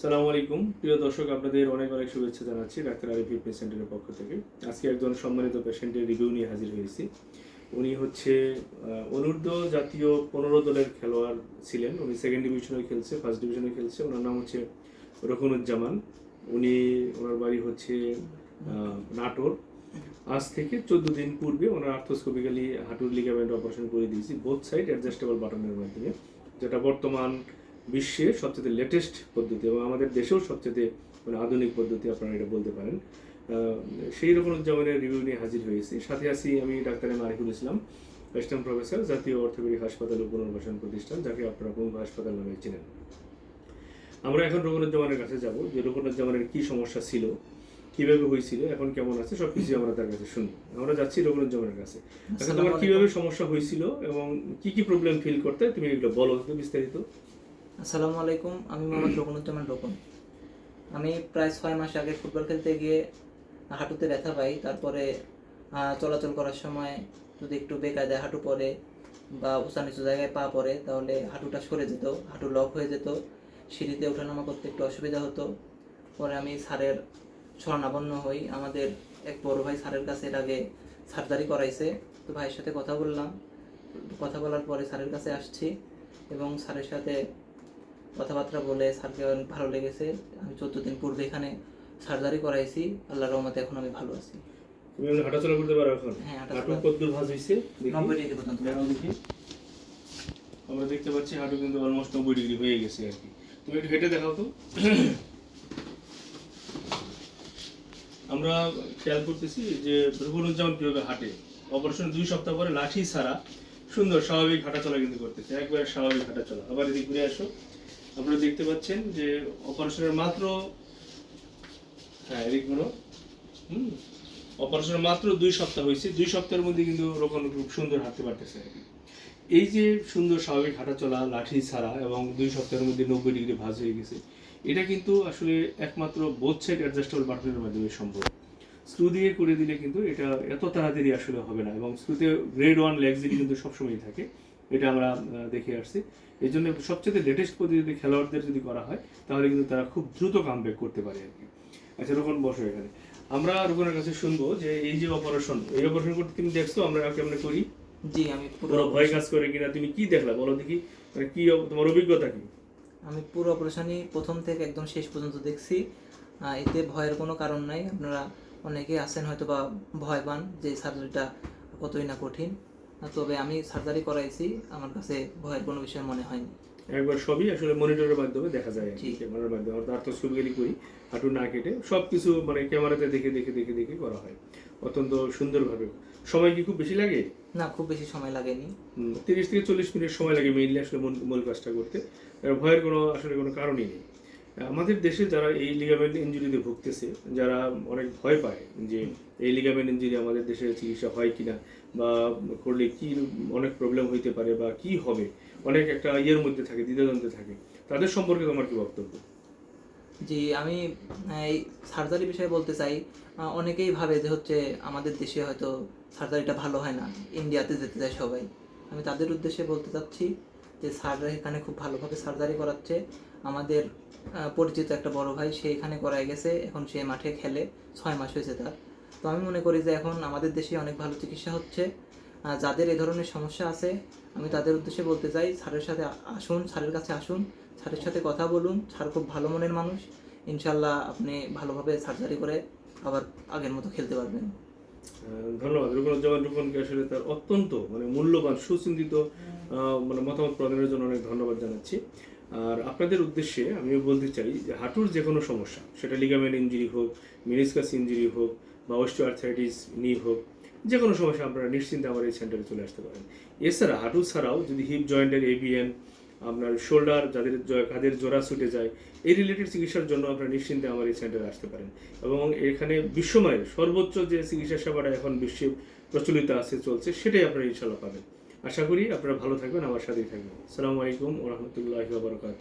সালামু আলাইকুম। প্রিয় দর্শক, আপনাদের অনেক অনেক শুভেচ্ছা জানাচ্ছি ডাক্তার আরিফ সেন্টারের পক্ষ থেকে। আজকে একজন সম্মানিত পেশেন্টের রিভিউ নিয়ে হাজির হয়েছি। উনি হচ্ছে অনূর্ধ্ব জাতীয় পনেরো দলের খেলোয়াড় ছিলেন। উনি সেকেন্ড ডিভিশনে খেলছে ফার্স্ট ডিভিশনে খেলছে। ওনার নাম হচ্ছে রকনুজ্জামান উনি, ওনার বাড়ি হচ্ছে নাটোর। আজ থেকে চোদ্দ দিন পূর্বে ওনার আর্থোস্কোপিক্যালি হাঁটুর লিগামেন্ট অপারেশন করে দিয়েছি বোথ সাইড অ্যাডজাস্টেবল বাটনের মাধ্যমে, যেটা বর্তমান বিশ্বের সবচেয়ে লেটেস্ট পদ্ধতি এবং আমাদের দেশেও সবচেয়ে মানে আধুনিক পদ্ধতি আপনারা এটা বলতে পারেন। সেই রকম উদযাপনের রিভিউ নিয়ে হাজির হয়েছি। সাথে আছি আমি doctor M Ariful Islam western professor জাতীয় অর্থোপেডিক হাসপাতাল ও পুনর্বাসন প্রতিষ্ঠান যাকে আপনারা পঙ্গু হাসপাতাল নামে চিনেন। আমরা এখন রঘুনুজ্জামানের কাছে যাব যে রঘুনুজ্জামানের কি সমস্যা ছিল কীভাবে হয়েছিল এখন কেমন আছে সবকিছু আমরা তার কাছে শুনি আমরা যাচ্ছি রঘুনুজ্জামানের কাছে। এখন তোমার কীভাবে সমস্যা হয়েছিল এবং কি কি প্রবলেম ফিল করতে তুমি এগুলো বলো বিস্তারিত। আসসালামু আলাইকুম, আমি মোহাম্মদ রকুনুজ্জামান রকুন আমি প্রায় ছয় মাস আগে ফুটবল খেলতে গিয়ে হাঁটুতে ব্যথা পাই, তারপরে চলাচল করার সময় যদি একটু বেকায়দায় হাঁটু পড়ে বা উঁচা নিচু জায়গায় পা পড়ে, তাহলে হাঁটুটা সরে যেত, হাঁটু লক হয়ে যেত, সিঁড়িতে ওঠানামা করতে একটু অসুবিধা হতো। পরে আমি স্যারের শরণাপন্ন হই। আমাদের এক বড় ভাই স্যারের কাছে এর আগে সার্জারি করাইছে। তো ভাইয়ের সাথে কথা বললাম। কথা বলার পরে স্যারের কাছে আসছি এবং স্যারের সাথে কথাবার্তা বলে স্যারকে অনেক ভালো লেগেছে। আমি চোদ্দ দিন পূর্বে এখানে সার্জারি করাইছি। আল্লাহর রহমতে এখন আমি ভালো আছি। তুমি হাঁটাচলা করতে পারো এখন? হ্যাঁ, হাঁটু চলা- ভাঁজ হয়েছে নব্বই ডিগ্রি পর্যন্ত। আমরা দেখতে পাচ্ছি হাঁটু কিন্তু অলমোস্ট নব্বই ডিগ্রি হয়ে গেছে আর কি। তুমি একটু হেঁটে দেখাও তো। আমরা খেয়াল করতেছি যে রঘুনুজ্জামান কীভাবে হাঁটে। অপারেশন দুই সপ্তাহ পরে লাঠি ছাড়া সুন্দর স্বাভাবিক হাঁটাচলা কিন্তু করতেছে। একবারে স্বাভাবিক হাঁটাচলা। আবার এদিকে ঘুরে আসো। আপনারা দেখতে পাচ্ছেন যে অপারেশনের মাত্র হ্যাঁ এদিক হুম অপারেশনের মাত্র দুই সপ্তাহ হয়েছে। দুই সপ্তাহের মধ্যে কিন্তু রোকন খুব সুন্দর হাঁটতে পারতেছে এই যে সুন্দর স্বাভাবিক হাঁটা চলা, লাঠি ছাড়া এবং দুই সপ্তাহের মধ্যে নব্বই ডিগ্রি ভাঁজ হয়ে গেছে, এটা কিন্তু আসলে একমাত্র বোথ সাইড অ্যাডজাস্টেবল বাটনের মাধ্যমে সম্ভব। স্ক্রু দিয়ে করে দিলে কিন্তু এটা এত তাড়াতাড়ি আসলে হবে না এবং স্ক্রুতে গ্রেড ওয়ান লেগজিটি কিন্তু সবসময় থাকে। এটা আমরা দেখে আসছি। এই জন্য সবচেয়ে লেটেস্ট পদ্ধতিতে খেলোয়াড়দের যদি করা হয় তাহলে কিন্তু তারা খুব দ্রুত কাম করতে পারে আর কি। আচ্ছা রোকন বসো এখানে। আমরা রোকনের কাছে শুনব যে এই যে অপারেশন এই অপারেশন করতে তুমি দেখছ? আমরা কেমন করি? জি আমি পুরো ভয় কাজ করে কিনা? তুমি কি দেখলা? বলো দেখি। মানে কি তোমার অভিজ্ঞতা কি? আমি পুরো অপারেশনই প্রথম থেকে একদম শেষ পর্যন্ত দেখছি। এতে ভয়ের কোনো কারণ নাই। আপনারা অনেকেই আছেন হয়তো বা ভয় পান যে সার্জারিটা কতই না কঠিন। তবে আমি সার্জারি করাইছি আমার কাছে ভয়ের কোনো বিষয় মনে হয়নি। একবার সবই আসলে মনিটরের মাধ্যমে দেখা যায়। ক্যামেরার মাধ্যমে অর্থাৎ আর্থোস্কোপিক্যালি করি হাঁটু না কেটে সব কিছু মানে ক্যামেরাতে দেখে দেখে দেখে দেখে করা হয়। অত্যন্ত সুন্দরভাবে। সময় কি খুব বেশি লাগে? না খুব বেশি সময় লাগেনি। তিরিশ থেকে চল্লিশ মিনিট সময় লাগে মেইনলি আসলে মূল- কাজটা করতে। ভয়ের কোনো আসলে কোনো কারণই নেই। আমাদের দেশে যারা এই লিগামেন্ট ইঞ্জুরিতে ভুগতেছে যারা অনেক ভয় পায় যে এই লিগামেন্ট ইঞ্জুরি আমাদের দেশে চিকিৎসা হয় কিনা বা করলে কি অনেক প্রবলেম হইতে পারে বা কি হবে? অনেক একটা ইয়ের মধ্যে থাকে, দ্বিধাদ্বন্দ্বে থাকে। তাদের সম্পর্কে তোমার কি বক্তব্য? জি, আমি, এই সার্জারি বিষয়ে বলতে চাই অনেকেই ভাবে যে হচ্ছে আমাদের দেশে হয়তো সার্জারিটা ভালো হয় না ইন্ডিয়াতে যেতে চায় সবাই। আমি তাদের উদ্দেশ্যে বলতে চাচ্ছি যে স্যাররা এখানে খুব ভালোভাবে সার্জারি করাচ্ছে। আমাদের পরিচিত একটা বড় ভাই, সে এখানে করায় গেছে, এখন সে মাঠে খেলে, ছয় মাস হয়েছে তার। তো আমি মনে করি যে এখন আমাদের দেশে অনেক ভালো চিকিৎসা হচ্ছে। যাদের এই ধরনের সমস্যা আছে, আমি তাদের উদ্দেশ্যে বলতে চাই, স্যারের সাথে আসুন, স্যারের কাছে আসুন, স্যারের সাথে কথা বলুন, স্যার খুব ভালো মনের মানুষ। ইনশাল্লাহ আপনি ভালোভাবে সার্জারি করে আবার আগের মতো খেলতে পারবেন। ধন্যবাদ। রুকনুজ্জামান রুকনকে আসলে তার অত্যন্ত মানে মূল্যবান, সুচিন্তিত মানে মতামত প্রদানের জন্য অনেক ধন্যবাদ জানাচ্ছি। আর আপনাদের উদ্দেশ্যে আমি বলতে চাই যে হাঁটুর যে কোনো সমস্যা, সেটা লিগামেন্ট ইঞ্জুরি হোক মিনিসকাস ইঞ্জুরি হোক বা অস্টিও আর্থাইটিস নি হোক যে কোনো সমস্যা আপনারা নিশ্চিন্তে আমার এই সেন্টারে চলে আসতে পারেন। এছাড়া হাঁটু ছাড়াও যদি হিপ জয়েন্টের এবিএন আপনার শোল্ডার যাদের কাঁধের জোড়া ছুটে যায়, এই রিলেটেড চিকিৎসার জন্য আপনারা নিশ্চিন্তে আমার এই সেন্টারে আসতে পারেন। এবং এখানে বিশ্বময়ের সর্বোচ্চ যে চিকিৎসা সেবাটা এখন বিশ্বে প্রচলিত আছে, চলছে, সেটাই আপনারা ইনশাল্লাহ পাবেন। আশা করি আপনারা ভালো থাকবেন, আমার সাথেই থাকবেন। আসসালামু আলাইকুম ওরহমতুল্লাহি বাবরকাত